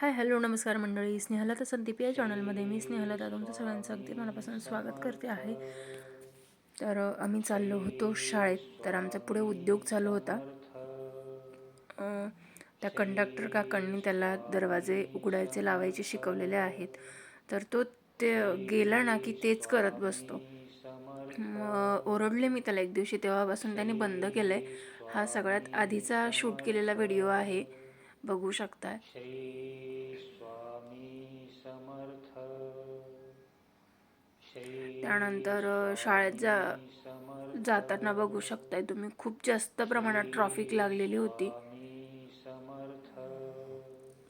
Hi hello नमस्कार मंडळी. स्नेहला तर संदीप या चॅनलमध्ये. मी स्नेहला तर तुमचं सगळ्यांचं अगदी मनापासून स्वागत करते आहे. तर आम्ही चाललो होतो शाळेत. तर आमचा पुढे उद्योग चालू होता. त्या कंडक्टर काकांनी त्याला दरवाजे उघडायचे लावायचे शिकवलेले आहेत. तर तो ते गेला ना की तेच करत बसतो. ओरडले मी त्याला एक दिवशी. तेव्हापासून त्याने बंद केलं आहे हा सगळ्यात आधीचा शूट केलेला व्हिडिओ आहे. बघू शकताय. त्यानंतर शाळेत जा जाताना बघू शकताय तुम्ही. खूप जास्त प्रमाणात ट्रॉफिक लागलेली होती.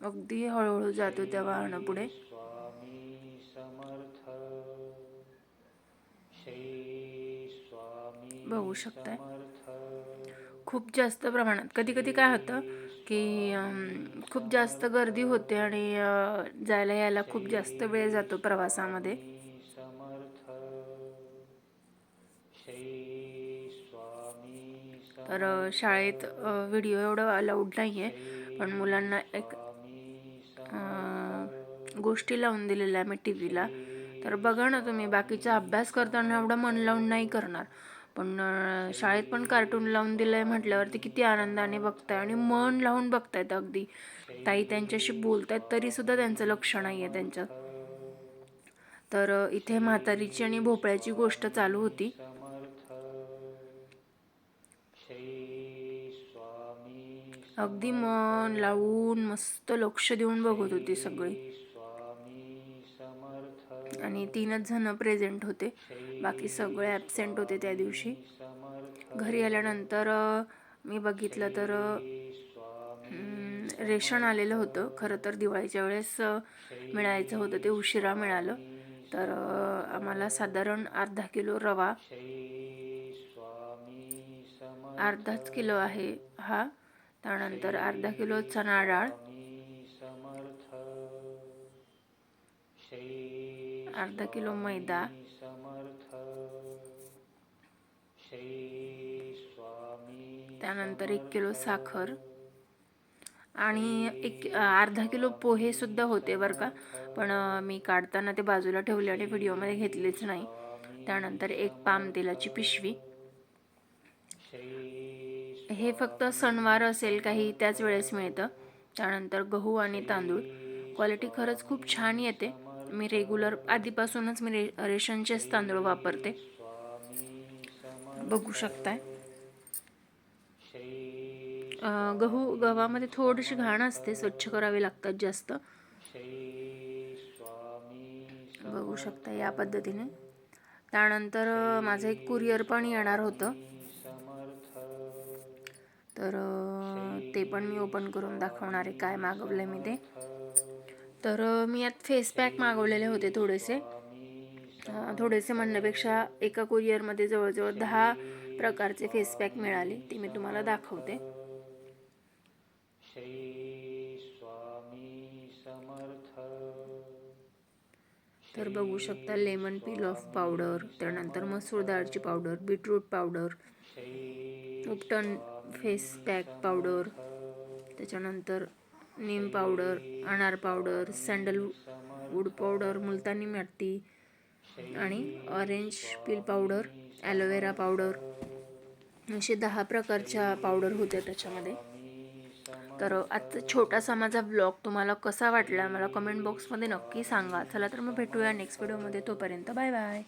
अगदी हळूहळू जातो त्या वाहनापुढे बघू शकताय. खूप जास्त प्रमाणात. कधी कधी काय होतं की खूप जास्त गर्दी होते आणि जायला यायला खूप जास्त वेळ जातो प्रवासामध्ये. तर शाळेत व्हिडिओ एवढं अलाउड नाही आहे पण मुलांना एक गोष्टी लावून दिलेल्या मी टी व्हीला तर बघा ना तुम्ही बाकीचा अभ्यास करताना एवढं मन लावून नाही करणार. पण शाळेत पण कार्टून लावून दिलं आहे म्हटल्यावरती किती आनंदाने बघताय आणि मन लावून बघतायत अगदी. ताई त्यांच्याशी बोलतायत तरीसुद्धा त्यांचं लक्ष नाही आहे त्यांच्यात. तर इथे म्हातारीची आणि भोपळ्याची गोष्ट चालू होती. अगदी मन लावून मस्त लक्ष देऊन बघत होती सगळी. आणि तीनच जण प्रेझेंट होते. बाकी सगळे ॲबसेंट होते त्या दिवशी. घरी आल्यानंतर मी बघितलं तर रेशन आलेलं होतं. खरं तर दिवाळीच्या वेळेस मिळायचं होतं ते उशिरा मिळालं. तर आम्हाला साधारण अर्धा किलो रवा अर्धाच किलो आहे हा. त्यानंतर अर्धा किलो चणा डाळ. अर्धा किलो मैदा. त्यानंतर एक किलो साखर. आणि एक अर्धा किलो पोहे सुद्धा होते बरं का. पण मी काढताना ते बाजूला ठेवले आणि व्हिडिओमध्ये घेतलेच नाही. त्यानंतर एक पाम तेलाची पिशवी. हे फक्त सणवार असेल काही त्याच वेळेस मिळतं. त्यानंतर गहू आणि तांदूळ. क्वालिटी खरंच खूप छान येते. मी रेग्युलर आधीपासूनच मी रे रेशनचेच तांदूळ वापरते. बघू शकताय. गहू गव्हामध्ये थोडीशी घाण असते. स्वच्छ करावी लागतात जास्त. बघू शकता या पद्धतीने. त्यानंतर माझं एक कुरिअर पण येणार होतं. तर ते पण मी ओपन करून दाखवणार आहे काय मागवलं मी ते. तर मी यात फेस पॅक मागवलेले होते थोडेसे. थोडेसे म्हणण्यापेक्षा एका कुरिअरमध्ये जवळजवळ दहा प्रकारचे फेस पॅक मिळाले. ते मी तुम्हाला दाखवते. तर बघू शकता लेमन पील ऑफ पावडर त्यानंतर मसूर डाळची powder beetroot powder ubtan face pack powder त्याच्यानंतर नीम पावडर अनार पावडर सँडलवूड पावडर मुलतानी माती आणि orange peel powder aloe vera powder असे दहा प्रकारच्या पावडर होत्या त्याच्यामध्ये. तर आजचा छोटासा माझा ब्लॉग तुम्हाला कसा वाटला मला कमेंट बॉक्समध्ये नक्की सांगा. चला तर मग भेटूया नेक्स्ट व्हिडिओमध्ये तोपर्यंत बाय बाय